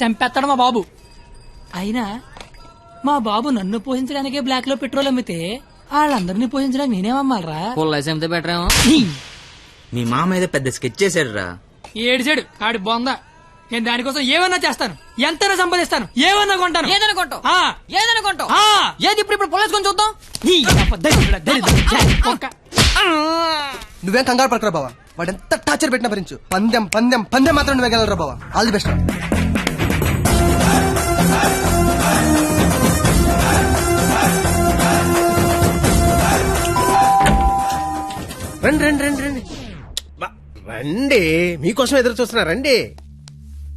చంపేస్తాడు మా బాబు. అయినా మా బాబు నన్ను పోషించడానికే బ్లాక్లో పెట్రోల్ అమ్మితే వాళ్ళందరినీ పోషించడానికి నేనేమమ్మాలరా? పుల్లైస్ అమ్మితే బెటర్ ఏమో. మీ మామ ఏదో పెద్ద స్కెచ్ చేశాడు రా ఏడిచాడు. ఆడి బొంద. నేను దానికోసం ఏమన్నా చేస్తాను. ఎంతైనా సంపాదిస్తాను. ఏమన్నా కొంటాను. ఏదైనా కొంటావు. ఆ. ఏదైనా కొంటావు. ఆ. ఏది ఇప్పుడు ఇప్పుడు పుల్లేసుకొని చూద్దాం. నువ్వేం కంగారు పడకరా బావా? వాడు ఎంత టార్చర్ పెట్టినా భరించు. పందెం పందెం పందెం మాత్రం నువ్వే గెలరా బావా? All the best. రండి రండి రండి రండి. బా, రండి. మీకోసం ఎదురు చూస్తున్నా రండి.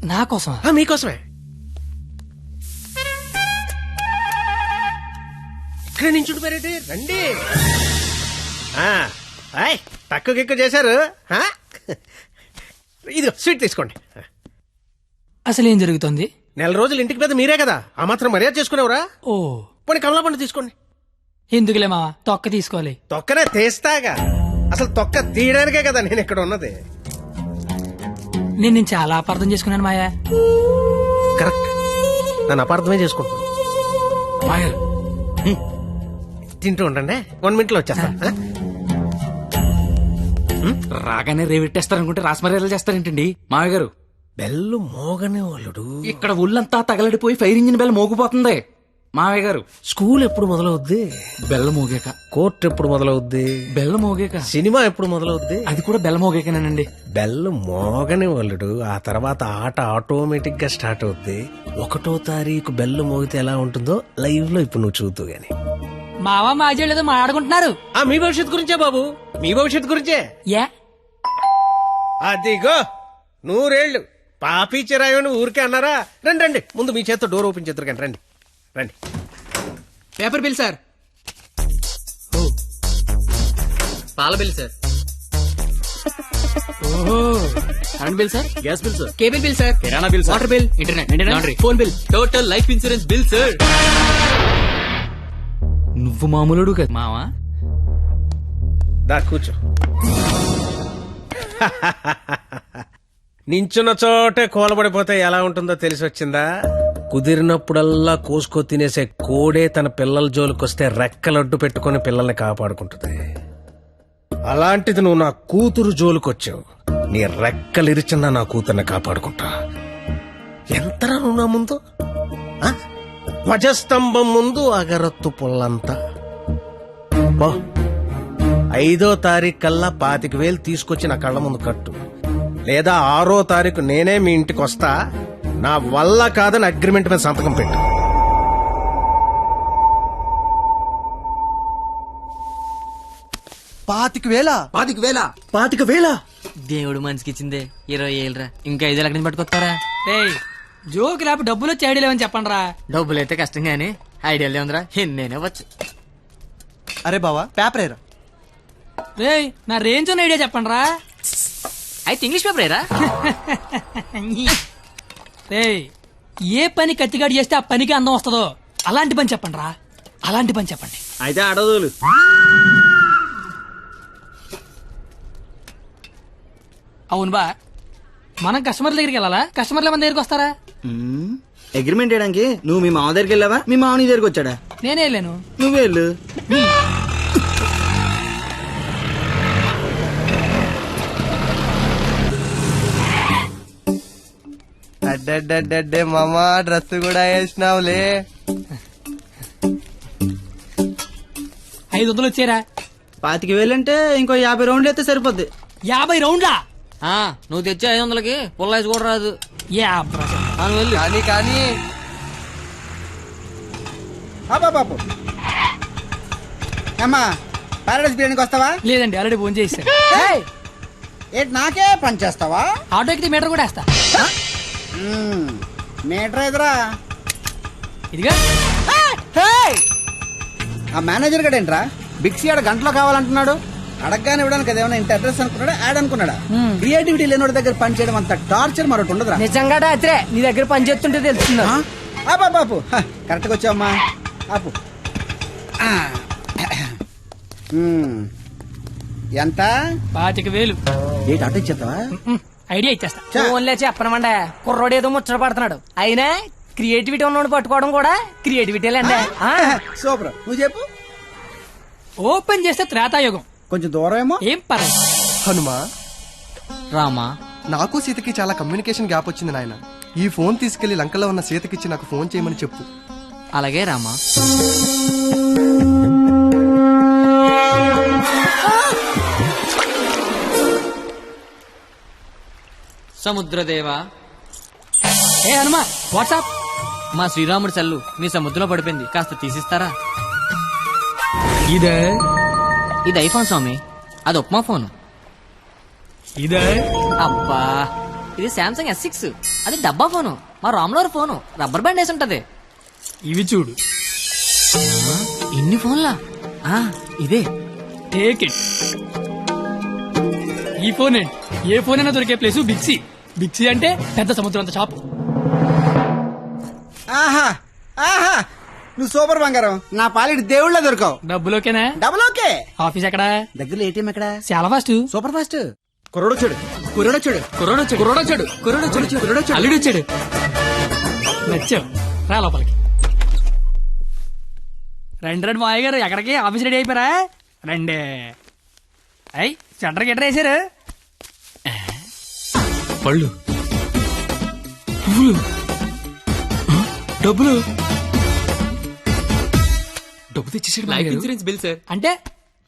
నా కోసం ఆ, మీకోసమే. ఇక్కడ నుంచి మరేంటి రండి. ఆ, ఆయ్, తక్కువ గిక్కువ చేశారు. ఆ? ఇదిగో స్వీట్ తీసుకోండి. అసలు ఏం జరుగుతుంది? నెల రోజులు ఇంటికి పెద్ద మీరే కదా. ఆ మాత్రం మర్యాద చేసుకునేవరా? ఓ. పోనీ కమలా పండు తీసుకోండి. ఎందుకులే మావా? తొక్క తీసుకోవాలి. తొక్కనే తీస్తాగా. అసలు తొక్క తీయడానికే కదా నేను ఇక్కడ ఉన్నది. నేను నేను చాలా అపార్థం చేసుకున్నాను మాయా. కరెక్ట్. నన్ను అపార్థమే చేసుకుంటున్నాను. హ్మ్. తింటూ ఉండండి. వన్ మినిట్లో వచ్చేస్తా? రాగానే రేవెట్టేస్తారనుకుంటే రాస్మర్యాలు చేస్తారేంటండి? మామయ్య గారు. బెల్లు మోగనే వాళ్ళుడు ఇక్కడ ఒళ్ళంతా తగలడిపోయి ఫైర్ ఇంజిన్ బెల్ మోగిపోతుంది. మామయ్య గారు స్కూల్ ఎప్పుడు మొదలవుద్ది? బెల్ల మోగాక. కోర్టు ఎప్పుడు మొదలవుద్ది? బెల్ల మోగాక. సినిమా ఎప్పుడు మొదలవుద్ది? అది కూడా బెల్ల మోగాకనేనండి. బెల్లు మోగని వాళ్ళుడు ఆ తర్వాత ఆట ఆటోమేటిక్గా స్టార్ట్ అవుద్ది. ఒకటో తారీఖు బెల్లు మోగితే ఎలా ఉంటుందో లైవ్లో ఇప్పుడు నువ్వు చూద్దు గాని. మావా మాజీ ఏదో మాట్లాడుకుంటున్నారు. ఆ మీ భవిష్యత్తు గురించే బాబు. మీ భవిష్యత్తు గురించే. యా అదిగో నూరేళ్ళు పాపి చిరాయని ఊరికే అన్నారా? రండి రండి. ముందు మీ చేత్తో డోర్ ఓపెన్ చేద్దరు కానీ రండి. రండి. Paper bill sir. పాల bill sir. Current bill sir? Gas bill sir? Cable bill sir. కిరాణా bill water bill internet laundry. Phone bill. Total life insurance bill sir. నువ్వు మామూలుడు కదా. మావా? దా కూర్చో. నించున్న చోటే కూలబడిపోతే ఎలా ఉంటుందో తెలిసి వచ్చిందా కుదిరినప్పుడల్లా కోసుకో తినేసే కోడే తన పిల్లల జోలికొస్తే రెక్కలడ్డు పెట్టుకుని పిల్లల్ని కాపాడుకుంటుంది. అలాంటిది నువ్వు నా కూతురు జోలికొచ్చావు. నీ రెక్కలిరిచిన నా కూతుర్ని కాపాడుకుంటా. ఎంతరా నువ్వు నా ముందు? ఆ? ధ్వజస్తంభం ముందు అగరత్తు పుల్లంతా. బా ఐదో తారీఖు కల్లా పాతిక వేలు తీసుకొచ్చి నా కళ్ళ ముందు కట్టు. లేదా ఆరో తారీఖు నేనే మీ ఇంటికి వస్తా నా వల్ల కాదని అగ్రిమెంట్ మీద సంతకం పెట్టు. పాతిక వేల. పాతిక వేల. పాతిక వేల. దేవుడు మనిషికి ఇచ్చిందే ఇరవై ఏళ్ళరా. ఇంకా ఐదు లక్షలు పట్టుకొస్తారా? ఏయ్ జోకి లేపు డబ్బులు వచ్చి ఐడియా లేవని చెప్పండి రా డబ్బులు అయితే కష్టం గానీ ఐడియా ఉందిరా నేనే వచ్చు అరే బావా పేపర్ ఏరా రేయ్ నా రేంజ్ ఉన్న ఐడియా చెప్పండి రా అయితే ఇంగ్లీష్ పేపర్ ఏరా రేయ్ ఏ పని కత్తిగాడు చేస్తే ఆ పనికి అందం వస్తుందో? అలాంటి పని చెప్పండి రా అలాంటి పని చెప్పండి. అయితే అడదులు అవును బా. మనం కస్టమర్ల దగ్గరికి వెళ్ళాలా? కస్టమర్ల మన దగ్గరికి వస్తారా? అగ్రిమెంట్ చేయడానికి నువ్వు మీ మామ దగ్గరికి వెళ్ళావా? మీ మామ నీ దగ్గరికి వచ్చాడా? నేనే వెళ్ళాను. నువ్వే వెళ్ళు. అడ్డడ్డడ్డే మామా డ్రెస్ కూడా వేసినావులే. ఐదు వందలు వచ్చారా పాతిక వేలంటే ఇంకో యాభై రౌండ్లు అయితే సరిపోద్ది. యాభై రౌండ్లా? ఆ, నువ్వు తెచ్చే ఐదు వందలకి పుల్లైస్ కూడా రాదు. యా ప్రసన్న. ఆ, నువ్వు వెళ్ళు. కానీ కానీ. బాబు అమ్మా పారాడైస్ బిర్యానీకి వస్తావా? లేదండి ఆల్రెడీ ఫోన్ ఏయ్, ఏంటి నాకే పని చేస్తావా? ఆటో ఎక్కితే మీటర్ కూడా వేస్తా. మీటర్ ఎదురా? ఇదిగా? ఆ మేనేజర్ గడేంట్రా బిక్సీ ఆడ గంటలో కావాలంటున్నాడు. అడగగానే ఇవ్వడానికి అదేమన్నా ఇంత అడ్రస్ అనుకున్నాడా? యాడ్ అనుకున్నాడా? క్రియేటివిటీ లేనివాడి దగ్గర పని చేయడం అంత టార్చర్ మరొకటి ఉండదురా. నిజంగా రాత్రే నీ దగ్గర పని చేస్తుంటే తెలుస్తుంది? ఆ? ఆ బాబు బాపు కరెక్ట్గా వచ్చావమ్మా. ఆపు. ఎంత? పాతిక వేలు. ఏంటి అటు ఇచ్చేస్తావా? ఐడియా ఇచ్చేస్తా. ఫోన్లే చెప్పనమండే కుర్రోడు ఏదో ముచ్చట పడుతున్నాడు. అయినా క్రియేటివిటీ ఉన్నోడు పట్టుకోవడం కూడా క్రియేటివిటీలండి ఆ, సూపర్. నువ్వు చెప్పు. ఓపెన్ చేస్తే త్రేతాయుగం. కొంచెం దూరం ఏమో ఏం పర్లేదు. హనుమా? రామా? నాకు సీతకి చాలా కమ్యూనికేషన్ గ్యాప్ వచ్చింది నాయన. ఈ ఫోన్ తీసుకెళ్ళి లంకలో ఉన్న సీతకిచ్చి నాకు ఫోన్ చేయమని చెప్పు. అలాగే రామా? సముద్రదేవా. ఏ హనుమా వాట్సాప్ మా శ్రీరాముడి చల్లు మీ సముద్రంలో పడిపోయింది కాస్త తీసిస్తారా? ఇదే? ఇది ఐఫోన్ స్వామి అది ఉప్మా ఫోన్. ఇదే? అబ్బా ఇది శాంసంగ్ ఎస్ సిక్స్ అది డబ్బా ఫోను మా రామ్లోర్ ఫోను రబ్బర్ బ్యాండ్ వేసి ఉంటది. ఇవి చూడు. ఇన్ని ఫోన్లా? ఆ, ఇదే. టేక్ ఇట్ ఈ ఫోన్ ఏ ఫోన్ అయినా దొరికే ప్లేస్ బిక్సీ బిక్సీ అంటే పెద్ద సముద్రం అంత షాప్ ఆహా ఆహా నువ్వు సూపర్ బంగారం. నా పాలిటి దేవుళ్ళ దొరకవు. డబ్బులోకేనా? Double okay. ఆఫీస్ ఎక్కడ? దగ్గరలో ఏటీఎం ఎక్కడ? చాలా ఫాస్ట్. Super fast. కుర్రోడు చూడు కుర్రోడు చూడు కుర్రోడొచ్చాడు కుర్రోడొచ్చాడు కుర్రోడొచ్చాడు కుర్రోడొచ్చాడు అల్లుడు వచ్చాడు. నచ్చావు. రా లోపలికి. రండి రండి మాయ గారు ఎక్కడికి? ఆఫీస్ రెడీ అయిపోయారా? రండి. అయ్యి సెంటర్ గిట్టర్ వేసారు పళ్ళు. పువ్వులు. డబ్బులు. డబ్బు తెచ్చేసాడు లైఫ్ ఇన్సూరెన్స్ బిల్ సార్ అంటే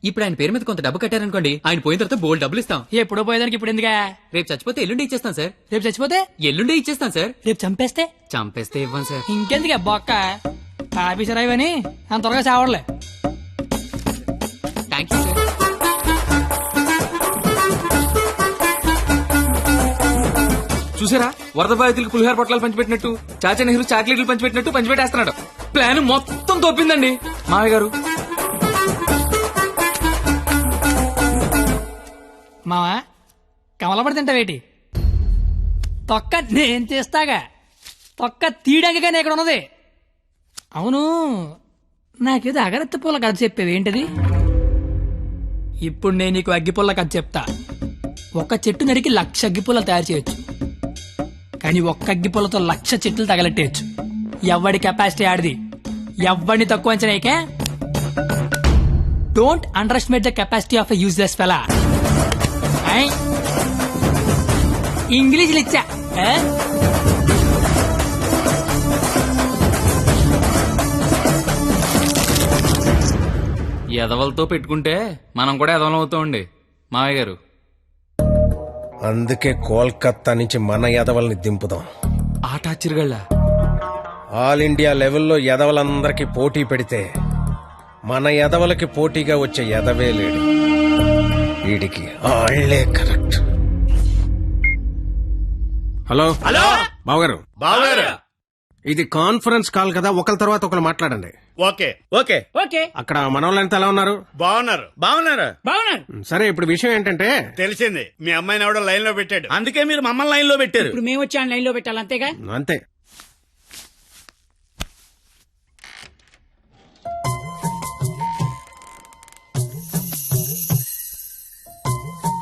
ఇప్పుడు ఆయన పేరు మీద కొంత డబ్బు కట్టారనుకోండి ఆయన పోయిన తర్వాత బోల్డ్ డబ్బులు ఇస్తాం. ఎప్పుడో పోయేదానికి ఇప్పుడు ఎందుకా? రేపు చచ్చిపోతే ఎల్లుండి ఇచ్చేస్తాం సార్ రేపు చచ్చిపోతే? ఎల్లుండి ఇచ్చేస్తాం సార్ రేపు చంపేస్తే? చంపేస్తే ఇవ్వం సార్ ఇంకెందుకు బొక్క? ఆఫీసర్ అయ్యని అంత త్వరగా చావడలే చూసారా? వరద బాధితులకు పులిహార పొట్లాలు పంచిపెట్టినట్టు చాచా నెహ్రూ చాక్లెట్లు పంచిపెట్టినట్టు పంచిపెట్టేస్తున్నాడు. ప్లాన్ మొత్తం తోపిందండి. మావయ్య గారు. మావా కమలపడి తింటావేటి? తొక్క నేను చేస్తాగా తొక్క తీయడానికి కానీ ఇక్కడ ఉన్నది. అవును నాకేదో అగరత్తి పూల కథ చెప్పేవి ఏంటిది? ఇప్పుడు నేను నీకు అగ్గిపుల్ల కథ చెప్తా. ఒక చెట్టు నరికి లక్ష అగ్గిపుల్ల తయారు చేయొచ్చు. కానీ ఒక్క అగ్గిపుల్లతో లక్ష చెట్లు తగలెట్టేయచ్చు. ఎవడి కెపాసిటీ ఆడిది? ఎవ్వడిని తక్కువ అంచనాయికే don't underestimate the capacity of a useless fellow English ఇచ్చా ఎదవలతో పెట్టుకుంటే మనం కూడా ఎదవలవుతామండి మావయ్య గారు. అందుకే కోల్కత్తా నుంచి మన ఎదవల్ని దింపుదాం. ఆట ఆశ్చర్యగళ్ళ ఆల్ ఇండియా లెవెల్లో ఎదవలందరికీ పోటీ పెడితే మన ఎదవలకి పోటీగా వచ్చే ఎదవే లేడు. వీడికి ఆళ్ళే కరెక్ట్. హలో? హలో? బావగారు? బావగారు! ఇది కాన్ఫరెన్స్ కాల్ కదా ఒకరి తర్వాత ఒకరు మాట్లాడండి. ఓకే. ఓకే. ఓకే. అక్కడ మనోళ్ళంతా ఎలా ఉన్నారు? బాగున్నారు. బాగున్నారు? బాగున్నాను సరే ఇప్పుడు విషయం ఏంటంటే తెలిసింది. మీ అమ్మాయిని ఎవడో లైన్లో పెట్టాడు. అందుకే మీరు మమ్మల్ని లైన్లో పెట్టారు. ఇప్పుడు మేము వచ్చి లైన్లో పెట్టాలి అంతేగా? అంతే.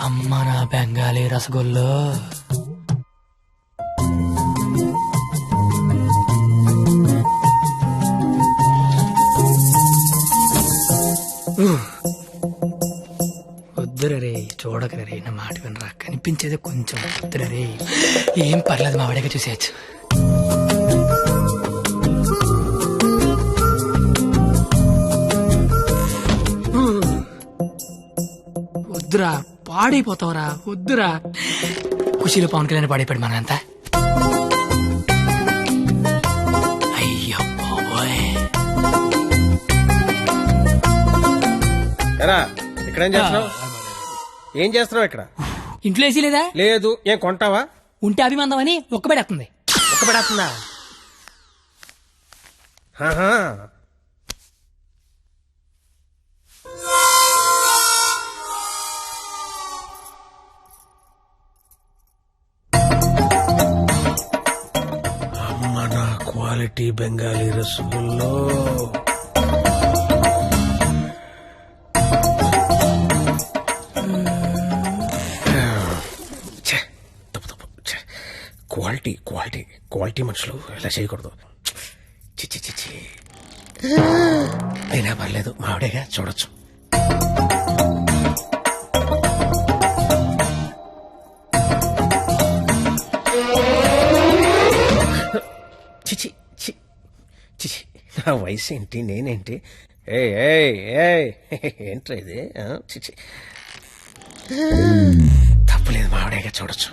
అమ్మ నా బెంగాలీ రసగుల్లో. చూడకరా రే నా మాట వినరా? కనిపించేది కొంచెం వద్దురా రే. ఏం పర్లేదు మా వాడిగా చూసేయచ్చు. వద్దురా పాడైపోతావురా వద్దురా. ఖుషీలో పవన్ కళ్యాణ్ పాడైపోయాడు మనంతా అయ్యో బాబోయ్. ఎరా చేస్తున్నావు? ఏం చేస్తున్నావు ఇక్కడ? ఇంట్లో వేసి లేదా? లేదు. ఏం కొంటావా? ఉంటే అభిమందం అని ఒక్కబడేస్తుంది. ఒక్క పడేస్తుందా ఆహా. అమ్మ నా క్వాలిటీ బెంగాలీ రసగుల్లో. క్వాలిటీ క్వాలిటీ క్వాలిటీ మనుషులు ఇలా చేయకూడదు. చిచ్చి చిచ్చి అయినా పర్లేదు మావిడేగా చూడొచ్చు. చిచి చి చిచి నా వయసు ఏంటి నేనేంటి? ఏ ఏ ఏ ఏంట్రా ఇది? చిచి తప్పలేదు మావిడేగా చూడొచ్చు.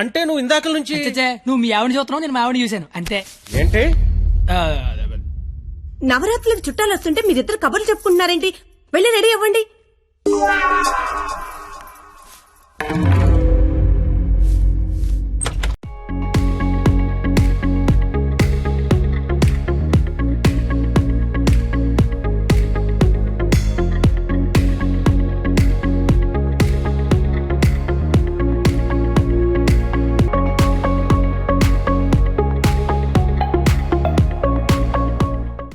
అంటే నువ్వు ఇందాక నుంచి నువ్వు మీ ఆవిడ చూస్తున్నావు నేను మా ఆవిడ చూశాను. అంతే. ఏంటి? ఆ, నవరాత్రులకు చుట్టాలు వస్తుంటే మీరిద్దరు కబుర్లు చెప్పుకుంటున్నారేంటి? వెళ్ళి రెడీ అవ్వండి.